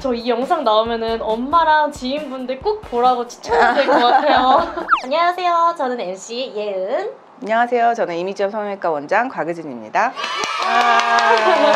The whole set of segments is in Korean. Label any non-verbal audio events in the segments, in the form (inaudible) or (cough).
저이 영상 나오면은 엄마랑 지인분들 꼭 보라고 추천해야 될것 같아요. (laughs) 안녕하세요. 저는 MC 예은. 안녕하세요. 저는 이미지업 성형외과 원장 곽유진입니다. 아,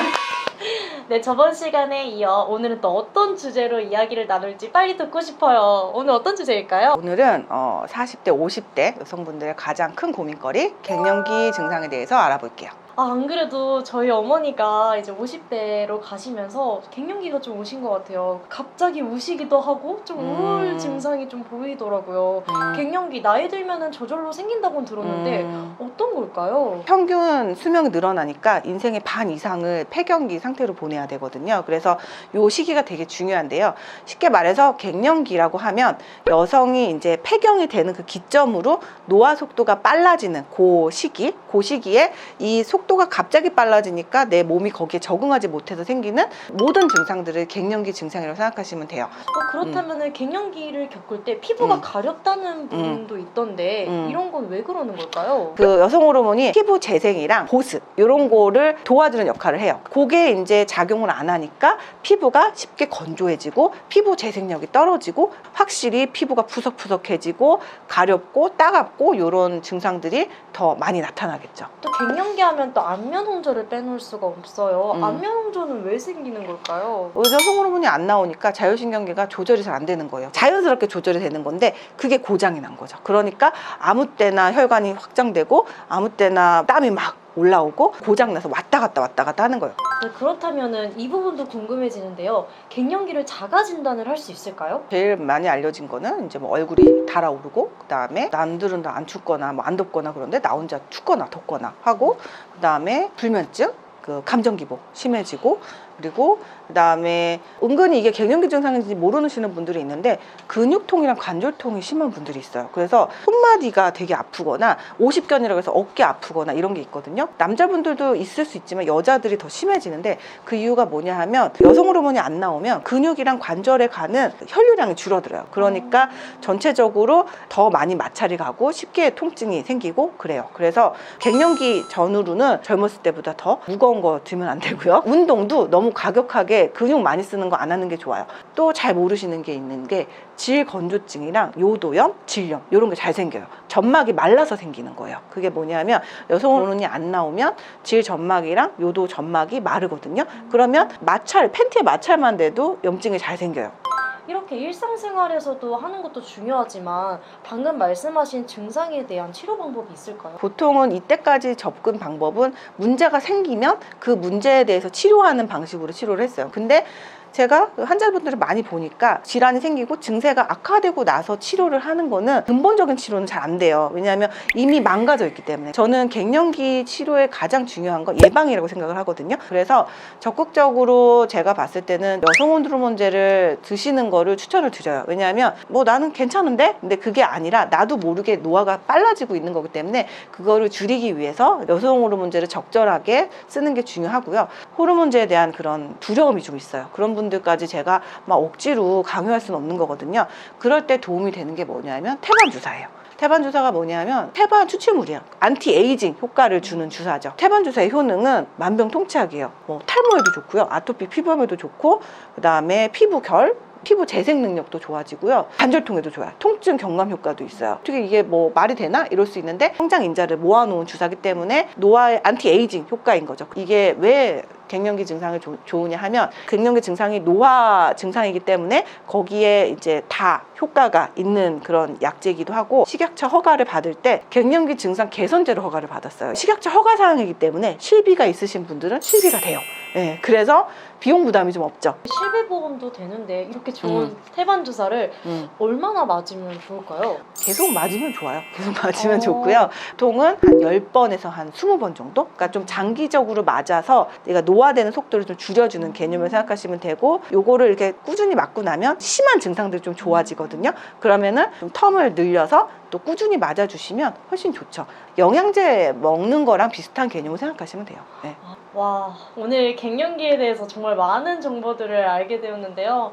네, 저번 시간에 이어 오늘은 또 어떤 주제로 이야기를 나눌지 빨리 듣고 싶어요. 오늘 어떤 주제일까요? 오늘은 어, 40대, 50대 여성분들의 가장 큰 고민거리 갱년기 증상에 대해서 알아볼게요. 아, 안 그래도 저희 어머니가 이제 50대로 가시면서 갱년기가 좀 오신 것 같아요. 갑자기 우시기도 하고 좀 우울 음. 증상이 좀 보이더라고요. 음, 갱년기 나이 들면은 저절로 생긴다고는 들었는데 음, 어떤 걸까요? 평균 수명이 늘어나니까 인생의 반 이상을 폐경기 상태로 보내야 되거든요. 그래서 요 시기가 되게 중요한데요. 쉽게 말해서 갱년기라고 하면 여성이 이제 폐경이 되는 그 기점으로 노화 속도가 빨라지는 그 시기, 그 시기에 이 속 도가 갑자기 빨라지니까 내 몸이 거기에 적응하지 못해서 생기는 모든 증상들을 갱년기 증상이라고 생각하시면 돼요. 어, 그렇다면 은 갱년기를 겪을 때 피부가 음. 가렵다는 분도 있던데 음. 이런 건 왜 그러는 걸까요? 그 여성 호르몬이 피부 재생이랑 보습 이런 거를 도와주는 역할을 해요. 그게 이제 작용을 안 하니까 피부가 쉽게 건조해지고 피부 재생력이 떨어지고 확실히 피부가 푸석푸석해지고 가렵고 따갑고 이런 증상들이 더 많이 나타나겠죠. 또 갱년기 하면 또 안면 홍조를 빼놓을 수가 없어요. 음. 안면 홍조는 왜 생기는 걸까요? 여성 호르몬이 안 나오니까 자율신경계가 조절이 잘 안 되는 거예요. 자연스럽게 조절이 되는 건데 그게 고장이 난 거죠. 그러니까 아무 때나 혈관이 확장되고 아무 때나 땀이 막 올라오고 고장나서 왔다 갔다 왔다 갔다 하는 거예요. 네, 그렇다면은 이 부분도 궁금해지는데요. 갱년기를 자가 진단을 할 수 있을까요? 제일 많이 알려진 거는 이제 뭐 얼굴이 달아오르고 그다음에 남들은 다 안 춥거나 뭐 안 덥거나 그런데 나 혼자 춥거나 덥거나 하고 그다음에 불면증 그 감정 기복 심해지고 그리고 그다음에 은근히 이게 갱년기 증상인지 모르시는 분들이 있는데 근육통이랑 관절통이 심한 분들이 있어요. 그래서 손마디가 되게 아프거나 오십견이라고 해서 어깨 아프거나 이런 게 있거든요. 남자분들도 있을 수 있지만 여자들이 더 심해지는데 그 이유가 뭐냐 하면 여성 호르몬이 안 나오면 근육이랑 관절에 가는 혈류량이 줄어들어요. 그러니까 전체적으로 더 많이 마찰이 가고 쉽게 통증이 생기고 그래요. 그래서 갱년기 전후로는 젊었을 때보다 더 무거운 거 들면 안 되고요. 운동도 너무 과격하게 근육 많이 쓰는 거 안 하는 게 좋아요. 또 잘 모르시는 게 있는 게 질건조증이랑 요도염, 질염 이런 게 잘 생겨요. 점막이 말라서 생기는 거예요. 그게 뭐냐면 여성 호르몬이 안 나오면 질 점막이랑 요도 점막이 마르거든요. 그러면 마찰 팬티에 마찰만 돼도 염증이 잘 생겨요. 이렇게 일상생활에서도 하는 것도 중요하지만 방금 말씀하신 증상에 대한 치료 방법이 있을까요? 보통은 이때까지 접근 방법은 문제가 생기면 그 문제에 대해서 치료하는 방식으로 치료를 했어요. 근데 제가 환자분들을 많이 보니까 질환이 생기고 증세가 악화되고 나서 치료를 하는 거는 근본적인 치료는 잘 안 돼요. 왜냐하면 이미 망가져 있기 때문에. 저는 갱년기 치료의 가장 중요한 건 예방이라고 생각을 하거든요. 그래서 적극적으로 제가 봤을 때는 여성 호르몬제를 드시는 거를 추천을 드려요. 왜냐하면 뭐 나는 괜찮은데? 근데 그게 아니라 나도 모르게 노화가 빨라지고 있는 거기 때문에 그거를 줄이기 위해서 여성 호르몬제를 적절하게 쓰는 게 중요하고요. 호르몬제에 대한 그런 두려움이 좀 있어요. 그런 분들까지 제가 막 억지로 강요할 수는 없는 거거든요. 그럴 때 도움이 되는 게 뭐냐면 태반 주사예요. 태반 주사가 뭐냐면 태반 추출물이에요. 안티 에이징 효과를 주는 주사죠. 태반 주사의 효능은 만병통치약이에요. 뭐 탈모에도 좋고요. 아토피 피부염에도 좋고 그다음에 피부 결 피부 재생 능력도 좋아지고요. 관절통에도 좋아요. 통증 경감 효과도 있어요. 어떻게 이게 뭐 말이 되나 이럴 수 있는데 성장 인자를 모아놓은 주사기 때문에 노화의 안티 에이징 효과인 거죠. 이게 왜 갱년기 증상이 조- 좋으냐 하면 갱년기 증상이 노화 증상이기 때문에 거기에 이제 다 효과가 있는 그런 약제이기도 하고 식약처 허가를 받을 때 갱년기 증상 개선제로 허가를 받았어요. 식약처 허가 사항이기 때문에 실비가 있으신 분들은 실비가 돼요. 예, 그래서 비용 부담이 좀 없죠. 실비보험도 되는데 이렇게 좋은 음. 태반 주사를 음. 얼마나 맞으면 좋을까요? 계속 맞으면 좋아요. 계속 (laughs) 맞으면 어. 좋고요. 보통은 한 10번에서 한 20번 정도? 그러니까 좀 장기적으로 맞아서 내가 노화되는 속도를 좀 줄여주는 개념을 생각하시면 되고 요거를 이렇게 꾸준히 맞고 나면 심한 증상들이 좀 좋아지거든요. 그러면은 좀 텀을 늘려서 또 꾸준히 맞아주시면 훨씬 좋죠. 영양제 먹는 거랑 비슷한 개념을 생각하시면 돼요. 네. 와, 오늘 갱년기에 대해서 정말 많은 정보들을 알게 되었는데요.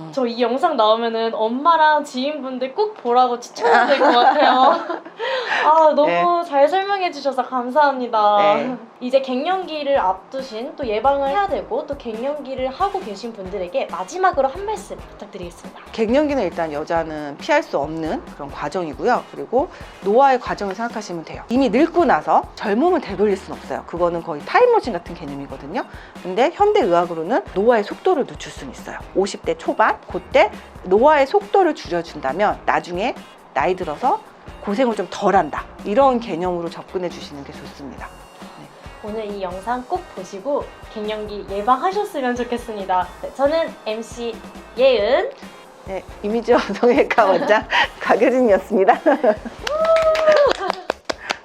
음. 저이 영상 나오면은 엄마랑 지인분들 꼭 보라고 될것 같아요. (laughs) 아, 너무 네. 잘 설명해 해주셔서 감사합니다. 네. 이제 갱년기를 앞두신 또 예방을 해야 되고 또 갱년기를 하고 계신 분들에게 마지막으로 한 말씀 부탁드리겠습니다. 갱년기는 일단 여자는 피할 수 없는 그런 과정이고요. 그리고 노화의 과정을 생각하시면 돼요. 이미 늙고 나서 젊음을 되돌릴 수는 없어요. 그거는 거의 타임머신 같은 개념이거든요. 근데 현대의학으로는 노화의 속도를 늦출 수는 있어요. 50대 초반, 그때 노화의 속도를 줄여준다면 나중에 나이 들어서 고생을 좀 덜 한다. 이런 개념으로 접근해 주시는 게 좋습니다. 오늘 이 영상 꼭 보시고 갱년기 예방하셨으면 좋겠습니다. 네, 저는 MC 예은 네, 이미지와 (laughs) 성형외과 원장 (laughs) 네, 가교진이었습니다. (laughs)